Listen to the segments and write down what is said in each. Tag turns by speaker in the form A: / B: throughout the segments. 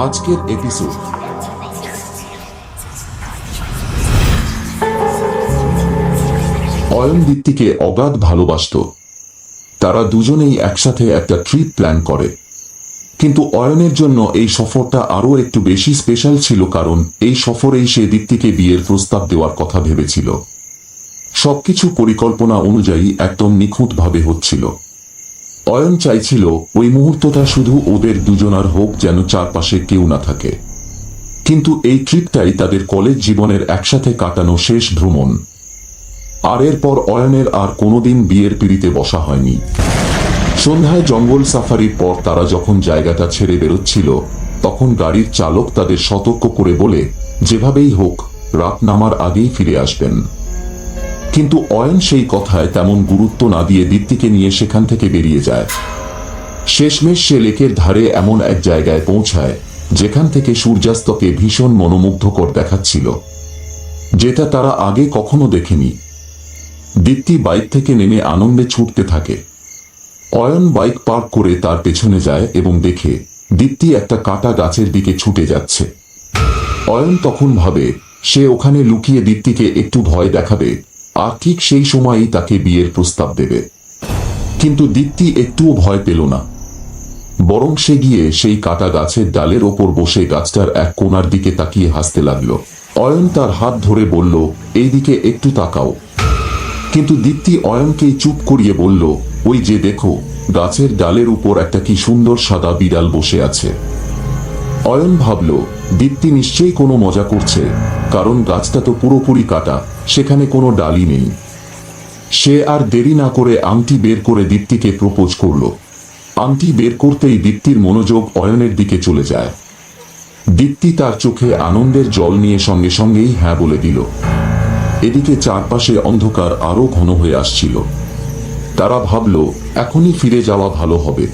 A: আজকের এপিসোড অয়ন দীপ্তিকে অগাধ ভালোবাসত। তারা দুজনেই একসাথে একটা ট্রিপ প্ল্যান করে। কিন্তু অয়নের জন্য এই সফরটা আরও একটু বেশি স্পেশাল ছিল কারণ এই সফরেই সে দীপ্তিকে বিয়ের প্রস্তাব দেওয়ার কথা ভেবেছিল। সবকিছু পরিকল্পনা অনুযায়ী একদম নিখুঁতভাবে হচ্ছিল। অয়ন চাইছিল ওই মুহূর্তটা শুধু ওদের দুজনার হোক যেন চারপাশে কেউ না থাকে। কিন্তু এই ট্রিপটাই তাদের কলেজ জীবনের একসাথে কাটানো শেষ ভ্রমণ। আর এরপর অয়নের আর কোনোদিন বিয়ের পিড়িতে বসা হয়নি। সন্ধ্যায় জঙ্গল সাফারির পর তারা যখন জায়গাটা ছেড়ে বেরোচ্ছিল, তখন গাড়ির চালক তাদের সতর্ক করে বলে, যেভাবেই হোক, রাত নামার আগেই ফিরে আসবেন। কিন্তু অয়ন সেই কথায় তেমন গুরুত্ব না দিয়ে দীপ্তিকে নিয়ে সেখান থেকে বেরিয়ে যায়। শেষমেশ সে লেকের ধারে এমন এক জায়গায় পৌঁছায়, যেখান থেকে সূর্যাস্তকে ভীষণ মনোমুগ্ধকর দেখাচ্ছিল, যেটা তারা আগে কখনো দেখেনি। দীপ্তি বাইক থেকে নেমে আনন্দে ছুটতে থাকে। অয়ন বাইক পার্ক করে তার পেছনে যায় এবং দেখে দীপ্তি একটা কাটা গাছের দিকে ছুটে যাচ্ছে। অয়ন তখন ভাবে, সে ওখানে লুকিয়ে দীপ্তিকে একটু ভয় দেখাবে আর ঠিক সেই সময়ই তাকে বিয়ের প্রস্তাব দেবে। কিন্তু দীপ্তি একটুও ভয় পেল না। বরং সে গিয়ে সেই কাটা গাছের ডালের ওপর বসে গাছটার এক কোণার দিকে তাকিয়ে হাসতে লাগল। অয়ন তার হাত ধরে বলল, এইদিকে একটু তাকাও। কিন্তু দীপ্তি অয়নকেই চুপ করিয়ে বলল, ওই যে দেখো, গাছের ডালের উপর একটা কি সুন্দর সাদা বিড়াল বসে আছে। অয়ন ভাবল, দীপ্তি নিশ্চয়ই কোনো মজা করছে, কারণ গাছটা তো পুরোপুরি কাটা, সেখানে কোনো ডালি নেই। সে আর দেরি না করে আংটি বের করে দীপ্তিকে প্রপোজ করল। আংটি বের করতেই দীপ্তির মনোযোগ অয়নের দিকে চলে যায়। দীপ্তি তার চোখে আনন্দের জল নিয়ে সঙ্গে সঙ্গেই হ্যাঁ বলে দিল। এদিকে চারপাশে অন্ধকার আরও ঘন হয়ে আসছিল। তারা ভাবল, এখনই ফিরে যাওয়া ভালো হবে।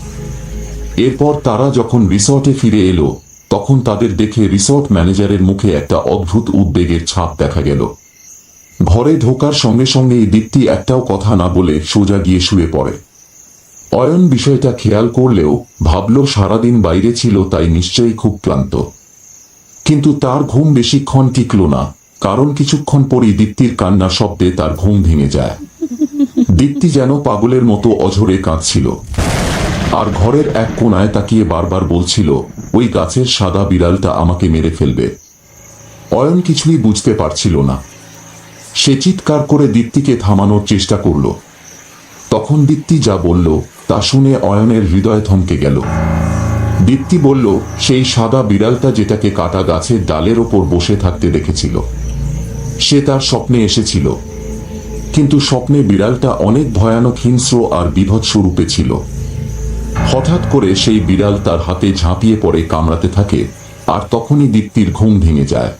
A: এরপর তারা যখন রিসর্টে ফিরে এলো তখন তাদের দেখে রিসর্ট ম্যানেজারের মুখে একটা অদ্ভুত উদ্বেগের ছাপ দেখা গেল। ঘরে ঢোকার সঙ্গে সঙ্গেই দীপ্তি একটাও কথা না বলে সোজা গিয়ে শুয়ে পড়ে। অয়ন বিষয়টা খেয়াল করলেও ভাবল সারাদিন বাইরে ছিল তাই নিশ্চয়ই খুব ক্লান্ত। কিন্তু তার ঘুম বেশিক্ষণ টিকল না, কারণ কিছুক্ষণ পরই দীপ্তির কান্না শব্দে তার ঘুম ভেঙে যায়। দীপ্তি যেন পাগলের মতো অঝরে কাঁদছিল। আর ঘরের এক কোনায় তাকিয়ে বারবার বলছিল ওই গাছের সাদা বিড়ালটা আমাকে মেরে ফেলবে। অয়ন কিছুই বুঝতে পারছিল না। সে চিৎকার করে দীপ্তিকে থামানোর চেষ্টা করল। তখন দীপ্তি যা বলল তা শুনে অয়নের হৃদয় থমকে গেল। দীপ্তি বলল, সেই সাদা বিড়ালটা যেটাকে কাটা গাছের ডালের ওপর বসে থাকতে দেখেছিল। সে তার স্বপ্নে এসেছিল। কিন্তু স্বপ্নে বিড়ালটা অনেক ভয়ানক হিংস্র আর বিভৎস রূপে ছিল। হঠাৎ করে সেই বিড়াল তার হাতে ঝাঁপিয়ে পড়ে, কামড়াতে থাকে। আর তখনই দীপ্তির ঘুম ভেঙে যায়।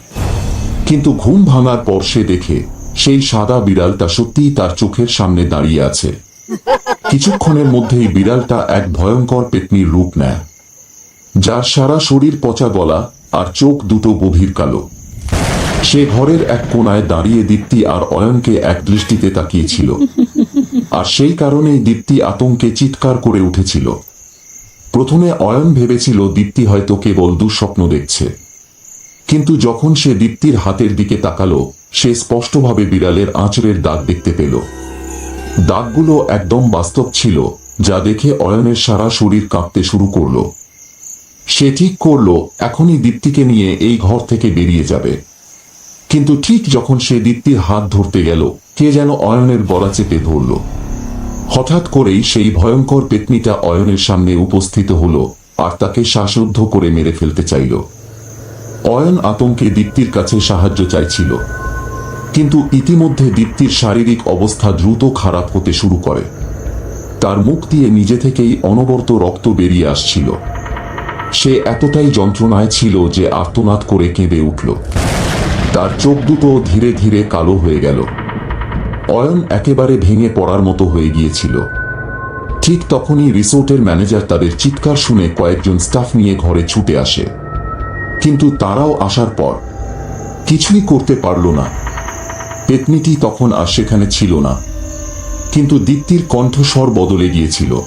A: কিন্তু ঘুম ভাঙার পর সে দেখে, সেই সাদা বিড়ালটা সত্যিই তার চোখের সামনে দাঁড়িয়ে আছে। কিছুক্ষণের মধ্যেই বিড়ালটা এক ভয়ঙ্কর পেতনির রূপ নেয়, যার সারা শরীর পচা গলা আর চোখ দুটো গভীর কালো। সে ঘরের এক কোনায় দাঁড়িয়ে দীপ্তি আর অয়নকে এক দৃষ্টিতে তাকিয়েছিল। আর সেই কারণেই দীপ্তি আতঙ্কে চিৎকার করে উঠেছিল। প্রথমে অয়ন ভেবেছিল দীপ্তি হয়তো কেবল দুঃস্বপ্ন দেখছে। কিন্তু যখন সে দীপ্তির হাতের দিকে তাকালো, সে স্পষ্টভাবে বিড়ালের আঁচড়ের দাগ দেখতে পেল। দাগগুলো একদম বাস্তব ছিল, যা দেখে অয়নের সারা শরীর কাঁপতে শুরু করল। সে ঠিক করল, এখনই দীপ্তিকে নিয়ে এই ঘর থেকে বেরিয়ে যাবে। কিন্তু ঠিক যখন সে দীপ্তির হাত ধরতে গেল, কে যেন অয়নের গলা চেপে ধরল। হঠাৎ করেই সেই ভয়ঙ্কর পেতনিটা অয়নের সামনে উপস্থিত হল আর তাকে শ্বাসরুদ্ধ করে মেরে ফেলতে চাইল। অয়ন আতঙ্কে দীপ্তির কাছে সাহায্য চাইছিল। কিন্তু ইতিমধ্যে দীপ্তির শারীরিক অবস্থা দ্রুত খারাপ হতে শুরু করে। তার মুখ দিয়ে নিজে থেকেই অনবরত রক্ত বেরিয়ে আসছিল। সে এতটাই যন্ত্রণায় ছিল যে আর্তনাদ করে কেঁদে উঠল। তার চোখ দুটো ধীরে ধীরে কালো হয়ে গেল। অয়ন একেবারে ভেঙে পড়ার মতো হয়ে গিয়েছিল। ঠিক তখনই রিসোর্টের ম্যানেজার তাদের চিৎকার শুনে কয়েকজন স্টাফ নিয়ে ঘরে ছুটে আসে। কিন্তু তারাও আসার পর কিছুই করতে পারল না। পেতনিটি তখন আর সেখানে ছিল না। কিন্তু দীপ্তির কণ্ঠস্বর বদলে গিয়েছিল।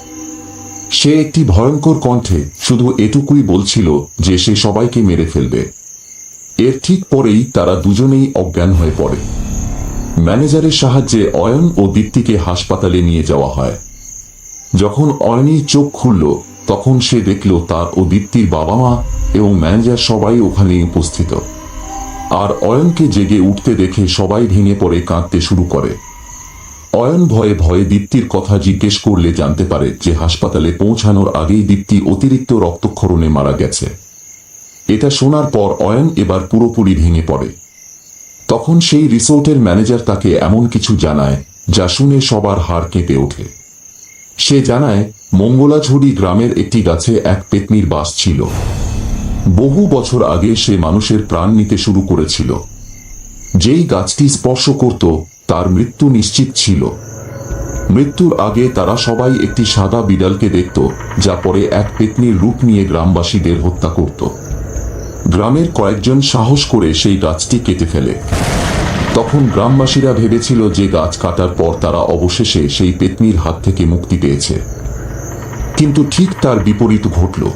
A: সে একটি ভয়ঙ্কর কণ্ঠে শুধু এটুকুই বলছিল যে সে সবাইকে মেরে ফেলবে। এর ঠিক পরেই তারা দুজনেই অজ্ঞান হয়ে পড়ে। ম্যানেজারের সাহায্যে অয়ন ও দীপ্তিকে হাসপাতালে নিয়ে যাওয়া হয়। যখন অয়নির চোখ খুলল, তখন সে দেখল তার ও দীপ্তির বাবা মা এবং ম্যানেজার সবাই ওখানে উপস্থিত। আর অয়নকে জেগে উঠতে দেখে সবাই ভেঙে পড়ে কাঁদতে শুরু করে। অয়ন ভয়ে ভয়ে দীপ্তির কথা জিজ্ঞেস করলে জানতে পারে যে হাসপাতালে পৌঁছানোর আগেই দীপ্তি অতিরিক্ত রক্তক্ষরণে মারা গেছে। এটা শোনার পর অয়ন এবার পুরোপুরি ভেঙে পড়ে। তখন সেই রিসোর্টের ম্যানেজার তাকে এমন কিছু জানায়, যা শুনে সবার হাড় কেঁপে ওঠে। সে জানায়, মঙ্গলাঝুড়ি গ্রামের একটি গাছে এক পেতনির বাস ছিল। বহু বছর আগে সে মানুষের প্রাণ নিতে শুরু করেছিল। যেই গাছটি স্পর্শ করত, তার মৃত্যু নিশ্চিত ছিল। মৃত্যুর আগে তারা সবাই একটি সাদা বিড়ালকে দেখত, যা পরে এক পেতনির রূপ নিয়ে গ্রামবাসীদের হত্যা করত। গ্রামের কয়েকজন সাহস করে সেই গাছটি কেটে ফেলে। তখন গ্রামবাসীরা ভেবেছিল যে গাছ কাটার পর তারা অবশেষে সেই পেতনির হাত থেকে মুক্তি পেয়েছে। কিন্তু ঠিক তার বিপরীত ঘটল।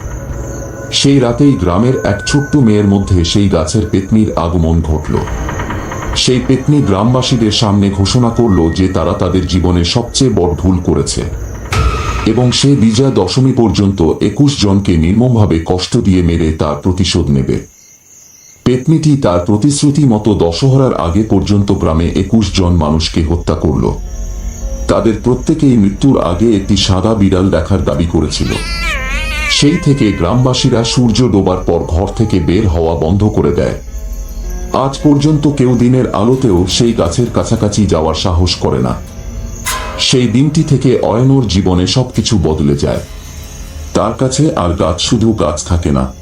A: সেই রাতেই গ্রামের এক ছোট্ট মেয়ের মধ্যে সেই গাছের পেতনির আগমন ঘটল। সেই পেতনি গ্রামবাসীদের সামনে ঘোষণা করল যে তারা তাদের জীবনে সবচেয়ে বড় ভুল করেছে। এবং সে বিজয়া দশমী পর্যন্ত একুশ জনকে নির্মমভাবে কষ্ট দিয়ে মেরে তার প্রতিশোধ নেবে। পেতনিটি তার প্রতিশ্রুতি মতো দশহরার আগে পর্যন্ত গ্রামে একুশ জন মানুষকে হত্যা করল। তাদের প্রত্যেকেই মৃত্যুর আগে একটি সাদা বিড়াল দেখার দাবি করেছিল। সেই থেকে গ্রামবাসীরা সূর্য ডোবার পর ঘর থেকে বের হওয়া বন্ধ করে দেয়। আজ পর্যন্ত কেউ দিনের আলোতেও সেই গাছের কাছাকাছি যাওয়ার সাহস করে না। সেই দিনটি থেকে অয়নোর জীবনে সবকিছু বদলে যায়। তার কাছে আর গাছ শুধু গাছ থাকে না।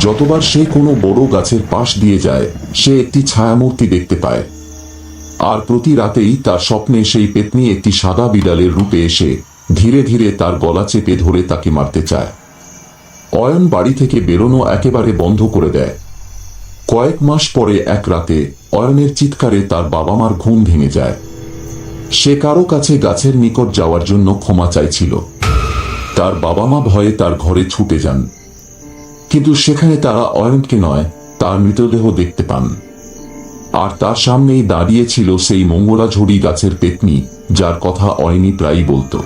A: যতবার সে কোনো বড় গাছের পাশ দিয়ে যায়, সে একটি ছায়ামূর্তি দেখতে পায়। আর প্রতি রাতেই তার স্বপ্নে সেই পেতনি একটি সাদা বিড়ালের রূপে এসে ধীরে ধীরে তার গলা চেপে ধরে তাকে মারতে চায়। অয়ন বাড়ি থেকে বেরোনো একেবারে বন্ধ করে দেয়। কয়েক মাস পরে এক রাতে অয়নের চিৎকারে তার বাবা মার ঘুম ভেঙে যায়। সে কারও কাছে গাছের নিকট যাওয়ার জন্য ক্ষমা চাইছিল। তার বাবা মা ভয়ে তার ঘরে ছুটে যান। কিন্তু সেখানে তারা অয়নকে নয়, তার মৃতদেহ দেখতে পান। আর তার সামনেই দাঁড়িয়ে ছিল সেই মঙ্গলাঝুড়ি গাছের পেতনি, যার কথা অয়নি প্রায়ই বলতো।